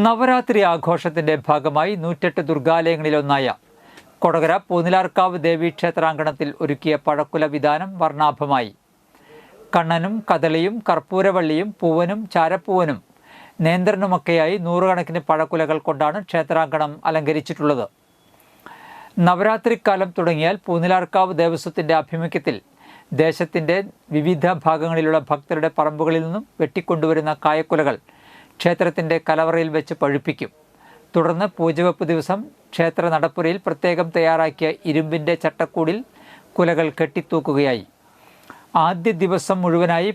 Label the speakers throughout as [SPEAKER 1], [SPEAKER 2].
[SPEAKER 1] നവരാത്രി ആഘോഷത്തിന്റെ ഭാഗമായി നൂറ്റെട്ട് ദുർഗാലയങ്ങളിലൊന്നായ കൊടകര പൂനിലാർക്കാവ് ദേവീ ക്ഷേത്രാങ്കണത്തിൽ ഒരുക്കിയ പഴക്കുല വിധാനം വർണാഭമായി. കണ്ണനും കദളിയും കർപ്പൂരവള്ളിയും പൂവനും ചാരപ്പൂവനും നേന്ത്രനുമൊക്കെയായി നൂറുകണക്കിന് പഴക്കുലകൾ കൊണ്ടാണ് ക്ഷേത്രാങ്കണം അലങ്കരിച്ചിട്ടുള്ളത്. നവരാത്രിക്കാലം തുടങ്ങിയാൽ പൂനിലാർക്കാവ് ദേവസ്വത്തിന്റെ ആഭിമുഖ്യത്തിൽ ദേശത്തിന്റെ വിവിധ ഭാഗങ്ങളിലുള്ള ഭക്തരുടെ പറമ്പുകളിൽ നിന്നും വെട്ടിക്കൊണ്ടുവരുന്ന കായക്കുലകൾ ക്ഷേത്രത്തിന്റെ കലവറയിൽ വെച്ച് പഴുപ്പിക്കും. തുടർന്ന് പൂജവെപ്പ് ദിവസം ക്ഷേത്ര നടപ്പുരയിൽ പ്രത്യേകം തയ്യാറാക്കിയ ഇരുമ്പിന്റെ ചട്ടക്കൂടിൽ കുലകൾ കെട്ടിത്തൂക്കുകയായി. ആദ്യ ദിവസം മുഴുവനായി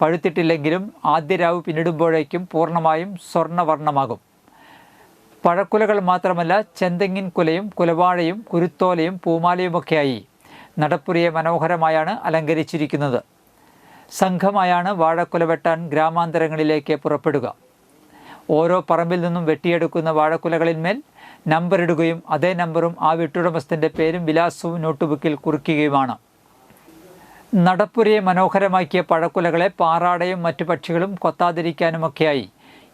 [SPEAKER 1] പഴുത്തിട്ടില്ലെങ്കിലും ആദ്യ രാവ് പിന്നിടുമ്പോഴേക്കും പൂർണമായും സ്വർണവർണമാകും പഴക്കുലകൾ മാത്രമല്ല ചെന്തെങ്ങിൻ കുലയും കുലവാഴയും കുരുത്തോലയും പൂമാലയുമൊക്കെയായി നടപ്പുരയെ മനോഹരമായാണ് അലങ്കരിച്ചിരിക്കുന്നത്. സംഘമായാണ് വാഴക്കുല വെട്ടാൻ ഗ്രാമാന്തരങ്ങളിലേക്ക് പുറപ്പെടുക. ഓരോ പറമ്പിൽ നിന്നും വെട്ടിയെടുക്കുന്ന വാഴക്കുലകളിന്മേൽ നമ്പർ ഇടുകയും അതേ നമ്പറും ആ വീട്ടുടമസ്ഥന്റെ പേരും വിലാസവും നോട്ട്ബുക്കിൽ കുറിക്കുകയുമാണ്. നടപ്പുരയെ മനോഹരമാക്കിയ പഴക്കുലകളെ പാറാടയും മറ്റു പക്ഷികളും കൊത്താതിരിക്കാനുമൊക്കെയായി.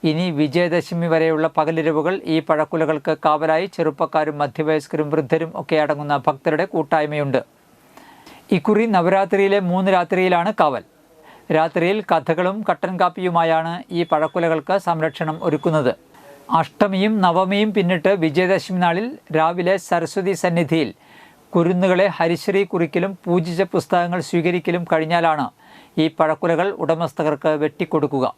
[SPEAKER 1] ഇനി വിജയദശമി വരെയുള്ള പകലിരവുകൾ ഈ പഴക്കുലകൾക്ക് കാവലായി ചെറുപ്പക്കാരും മധ്യവയസ്കരും വൃദ്ധരും ഒക്കെ അടങ്ങുന്ന ഭക്തരുടെ കൂട്ടായ്മയുണ്ട്. ഇക്കുറി നവരാത്രിയിലെ മൂന്ന് രാത്രിയിലാണ് കാവൽ. രാത്രിയിൽ കഥകളും കട്ടൻ കാപ്പിയുമായാണ് ഈ പഴക്കുലകൾക്ക് സംരക്ഷണം ഒരുക്കുന്നത്. അഷ്ടമിയും നവമിയും പിന്നിട്ട് വിജയദശമി നാളിൽ രാവിലെ സരസ്വതി സന്നിധിയിൽ കുരുന്നുകളെ ഹരിശ്രീ കുറിക്കലും പൂജിച്ച പുസ്തകങ്ങൾ സ്വീകരിക്കലും കഴിഞ്ഞാലാണ് ഈ പഴക്കുലകൾ ഉടമസ്ഥകർക്ക് വെട്ടിക്കൊടുക്കുക.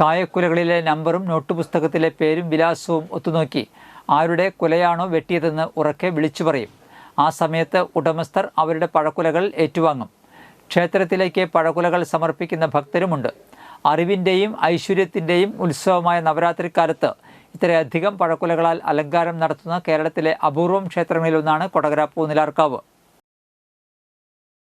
[SPEAKER 1] കായക്കുലകളിലെ നമ്പറും നോട്ട് പുസ്തകത്തിലെ പേരും വിലാസവും ഒത്തുനോക്കി ആരുടെ കുലയാണോ വെട്ടിയതെന്ന് ഉറക്കെ വിളിച്ചു പറയും ആ സമയത്ത് ഉടമസ്ഥർ അവരുടെ പഴക്കുലകൾ ഏറ്റുവാങ്ങും. ക്ഷേത്രത്തിലേക്ക് പഴകുലകൾ സമർപ്പിക്കുന്ന ഭക്തരുമുണ്ട്. അറിവിന്റെയും ഐശ്വര്യത്തിന്റെയും ഉത്സവമായ നവരാത്രിക്കാലത്ത് ഇത്രയധികം പഴക്കുലകളാൽ അലങ്കാരം നടത്തുന്ന കേരളത്തിലെ അപൂർവം ക്ഷേത്രങ്ങളിലൊന്നാണ് കൊടകര പൂനിലാർക്കാവ്